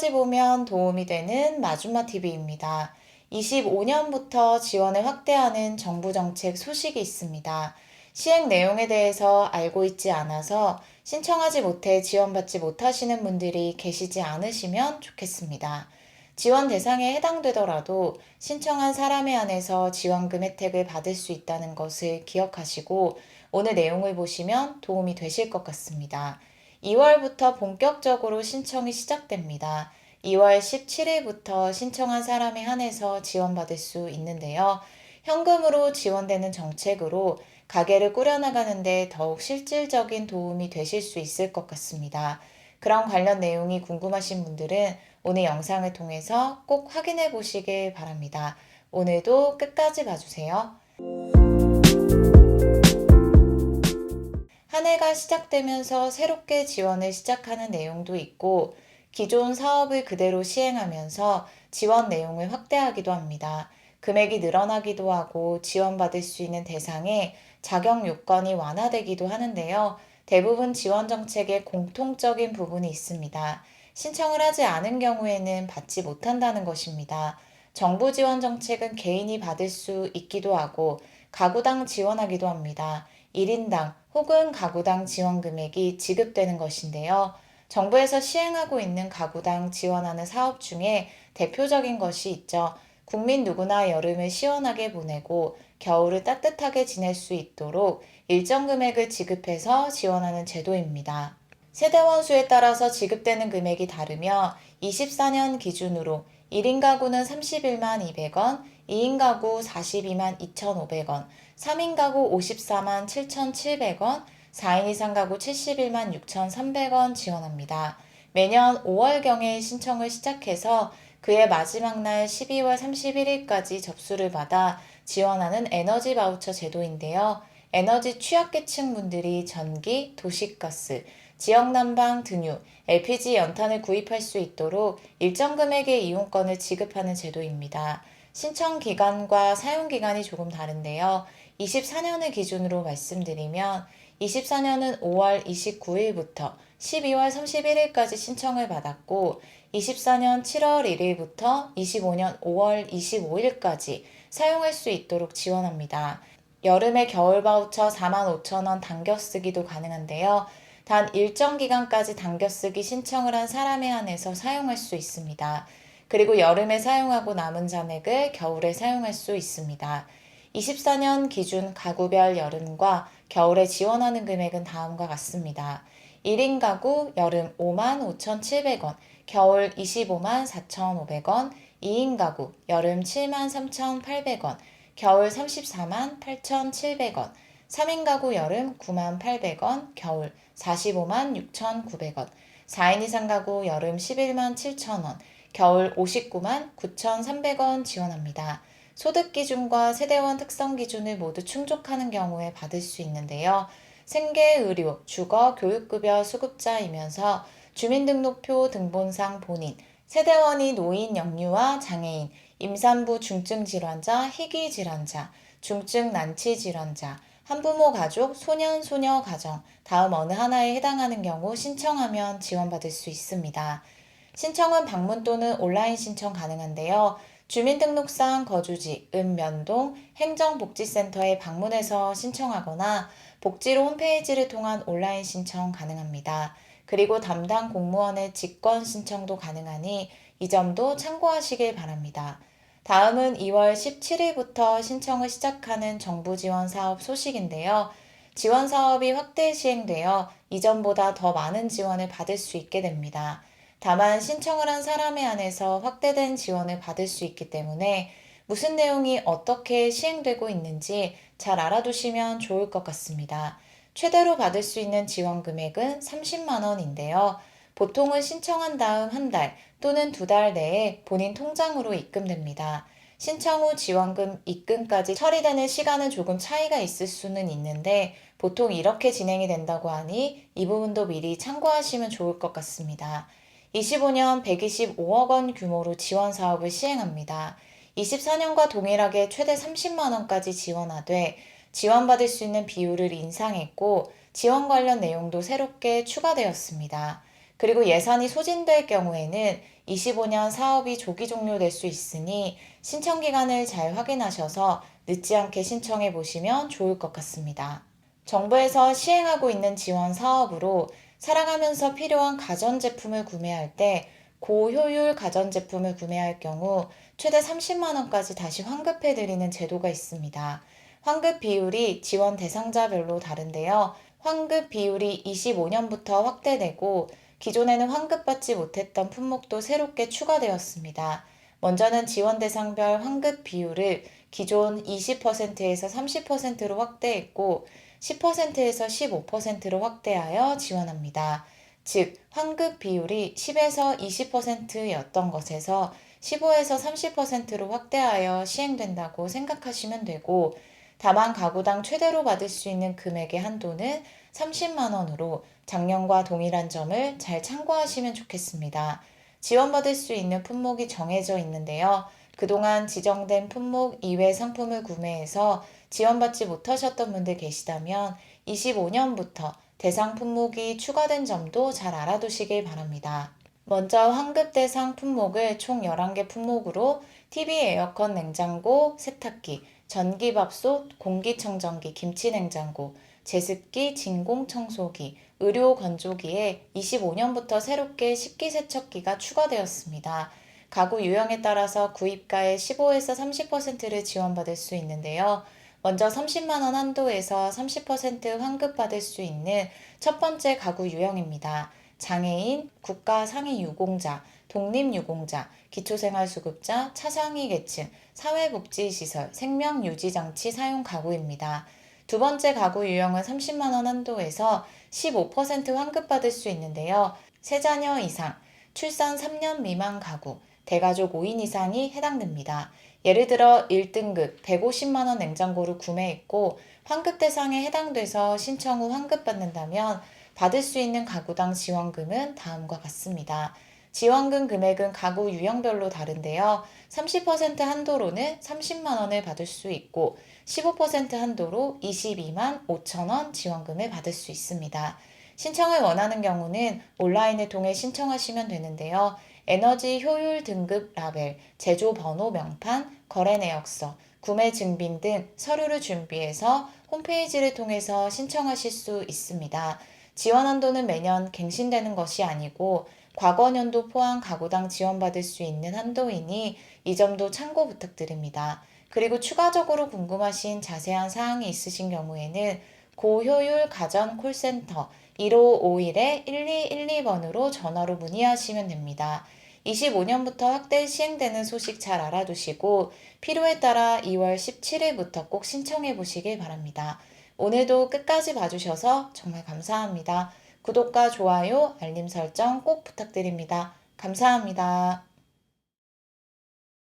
끝까지 보면 도움이 되는 마줌마TV입니다. 25년부터 지원을 확대하는 정부 정책 소식이 있습니다. 시행 내용에 대해서 알고 있지 않아서 신청하지 못해 지원받지 못하시는 분들이 계시지 않으시면 좋겠습니다. 지원 대상에 해당되더라도 신청한 사람에 한해서 지원금 혜택을 받을 수 있다는 것을 기억하시고 오늘 내용을 보시면 도움이 되실 것 같습니다. 2월부터 본격적으로 신청이 시작됩니다. 2월 17일부터 신청한 사람에 한해서 지원받을 수 있는데요. 현금으로 지원되는 정책으로 가게를 꾸려나가는데 더욱 실질적인 도움이 되실 수 있을 것 같습니다. 그런 관련 내용이 궁금하신 분들은 오늘 영상을 통해서 꼭 확인해 보시길 바랍니다. 오늘도 끝까지 봐주세요. 한 해가 시작되면서 새롭게 지원을 시작하는 내용도 있고 기존 사업을 그대로 시행하면서 지원 내용을 확대하기도 합니다. 금액이 늘어나기도 하고 지원받을 수 있는 대상에 자격 요건이 완화되기도 하는데요. 대부분 지원 정책에 공통적인 부분이 있습니다. 신청을 하지 않은 경우에는 받지 못한다는 것입니다. 정부 지원 정책은 개인이 받을 수 있기도 하고 가구당 지원하기도 합니다. 1인당 혹은 가구당 지원 금액이 지급되는 것인데요. 정부에서 시행하고 있는 가구당 지원하는 사업 중에 대표적인 것이 있죠. 국민 누구나 여름을 시원하게 보내고 겨울을 따뜻하게 지낼 수 있도록 일정 금액을 지급해서 지원하는 제도입니다. 세대원 수에 따라서 지급되는 금액이 다르며 24년 기준으로 1인 가구는 31만 200원, 2인 가구 42만 2,500원, 3인 가구 54만 7,700원, 4인 이상 가구 71만 6,300원 지원합니다. 매년 5월경에 신청을 시작해서 그의 마지막 날 12월 31일까지 접수를 받아 지원하는 에너지 바우처 제도인데요. 에너지 취약계층 분들이 전기, 도시가스, 지역 난방 등유, LPG 연탄을 구입할 수 있도록 일정 금액의 이용권을 지급하는 제도입니다. 신청 기간과 사용 기간이 조금 다른데요. 24년을 기준으로 말씀드리면 24년은 5월 29일부터 12월 31일까지 신청을 받았고 24년 7월 1일부터 25년 5월 25일까지 사용할 수 있도록 지원합니다. 여름에 겨울 바우처 45,000원 당겨 쓰기도 가능한데요. 단 일정 기간까지 당겨 쓰기 신청을 한 사람에 한해서 사용할 수 있습니다. 그리고 여름에 사용하고 남은 잔액을 겨울에 사용할 수 있습니다. 24년 기준 가구별 여름과 겨울에 지원하는 금액은 다음과 같습니다. 1인 가구 여름 5만 5,700원, 겨울 25만 4,500원, 2인 가구 여름 7만 3,800원, 겨울 34만 8,700원, 3인 가구 여름 9만 800원, 겨울 45만 6,900원, 4인 이상 가구 여름 11만 7,000원, 겨울 59만 9,300원 지원합니다. 소득 기준과 세대원 특성 기준을 모두 충족하는 경우에 받을 수 있는데요. 생계, 의료, 주거, 교육급여 수급자이면서 주민등록표 등본상 본인, 세대원이 노인, 영유아, 장애인, 임산부 중증 질환자, 희귀 질환자, 중증 난치 질환자, 한부모 가족, 소년, 소녀 가정, 다음 어느 하나에 해당하는 경우 신청하면 지원받을 수 있습니다. 신청은 방문 또는 온라인 신청 가능한데요. 주민등록상 거주지, 읍면동, 행정복지센터에 방문해서 신청하거나 복지로 홈페이지를 통한 온라인 신청 가능합니다. 그리고 담당 공무원의 직권 신청도 가능하니 이 점도 참고하시길 바랍니다. 다음은 2월 17일부터 신청을 시작하는 정부 지원 사업 소식인데요. 지원 사업이 확대 시행되어 이전보다 더 많은 지원을 받을 수 있게 됩니다. 다만 신청을 한 사람에 한해서 확대된 지원을 받을 수 있기 때문에 무슨 내용이 어떻게 시행되고 있는지 잘 알아두시면 좋을 것 같습니다. 최대로 받을 수 있는 지원 금액은 30만 원인데요. 보통은 신청한 다음 한 달 또는 두 달 내에 본인 통장으로 입금됩니다. 신청 후 지원금 입금까지 처리되는 시간은 조금 차이가 있을 수는 있는데 보통 이렇게 진행이 된다고 하니 이 부분도 미리 참고하시면 좋을 것 같습니다. 25년 125억 원 규모로 지원 사업을 시행합니다. 24년과 동일하게 최대 30만 원까지 지원하되 지원받을 수 있는 비율을 인상했고 지원 관련 내용도 새롭게 추가되었습니다. 그리고 예산이 소진될 경우에는 25년 사업이 조기 종료될 수 있으니 신청 기간을 잘 확인하셔서 늦지 않게 신청해 보시면 좋을 것 같습니다. 정부에서 시행하고 있는 지원 사업으로 살아가면서 필요한 가전제품을 구매할 때 고효율 가전제품을 구매할 경우 최대 30만 원까지 다시 환급해 드리는 제도가 있습니다. 환급 비율이 지원 대상자별로 다른데요. 환급 비율이 25년부터 확대되고 기존에는 환급받지 못했던 품목도 새롭게 추가되었습니다. 먼저는 지원 대상별 환급 비율을 기존 20%에서 30%로 확대했고 10%에서 15%로 확대하여 지원합니다. 즉, 환급 비율이 10에서 20%였던 것에서 15에서 30%로 확대하여 시행된다고 생각하시면 되고, 다만 가구당 최대로 받을 수 있는 금액의 한도는 30만 원으로 작년과 동일한 점을 잘 참고하시면 좋겠습니다. 지원받을 수 있는 품목이 정해져 있는데요. 그동안 지정된 품목 이외 상품을 구매해서 지원받지 못하셨던 분들 계시다면 25년부터 대상 품목이 추가된 점도 잘 알아두시길 바랍니다. 먼저 환급 대상 품목을 총 11개 품목으로 TV, 에어컨, 냉장고, 세탁기, 전기밥솥, 공기청정기, 김치냉장고, 제습기, 진공청소기, 의료 건조기에 25년부터 새롭게 식기세척기가 추가되었습니다. 가구 유형에 따라서 구입가의 15에서 30%를 지원받을 수 있는데요. 먼저 30만원 한도에서 30% 환급받을 수 있는 첫 번째 가구 유형입니다. 장애인, 국가 상위 유공자, 독립 유공자, 기초생활수급자, 차상위 계층, 사회복지시설, 생명유지장치 사용 가구입니다. 두 번째 가구 유형은 30만원 한도에서 15% 환급받을 수 있는데요. 세 자녀 이상, 출산 3년 미만 가구, 대가족 5인 이상이 해당됩니다. 예를 들어 1등급 150만원 냉장고를 구매했고 환급 대상에 해당돼서 신청 후 환급받는다면 받을 수 있는 가구당 지원금은 다음과 같습니다. 지원금 금액은 가구 유형별로 다른데요. 30% 한도로는 30만 원을 받을 수 있고 15% 한도로 22만 5천 원 지원금을 받을 수 있습니다. 신청을 원하는 경우는 온라인을 통해 신청하시면 되는데요. 에너지 효율 등급 라벨, 제조 번호 명판, 거래 내역서, 구매 증빙 등 서류를 준비해서 홈페이지를 통해서 신청하실 수 있습니다. 지원 한도는 매년 갱신되는 것이 아니고 과거 년도 포함 가구당 지원받을 수 있는 한도이니 이 점도 참고 부탁드립니다. 그리고 추가적으로 궁금하신 자세한 사항이 있으신 경우에는 고효율 가전 콜센터 1551-1212번으로 전화로 문의하시면 됩니다. 25년부터 확대 시행되는 소식 잘 알아두시고 필요에 따라 2월 17일부터 꼭 신청해 보시길 바랍니다. 오늘도 끝까지 봐주셔서 정말 감사합니다. 구독과 좋아요, 알림 설정 꼭 부탁드립니다. 감사합니다.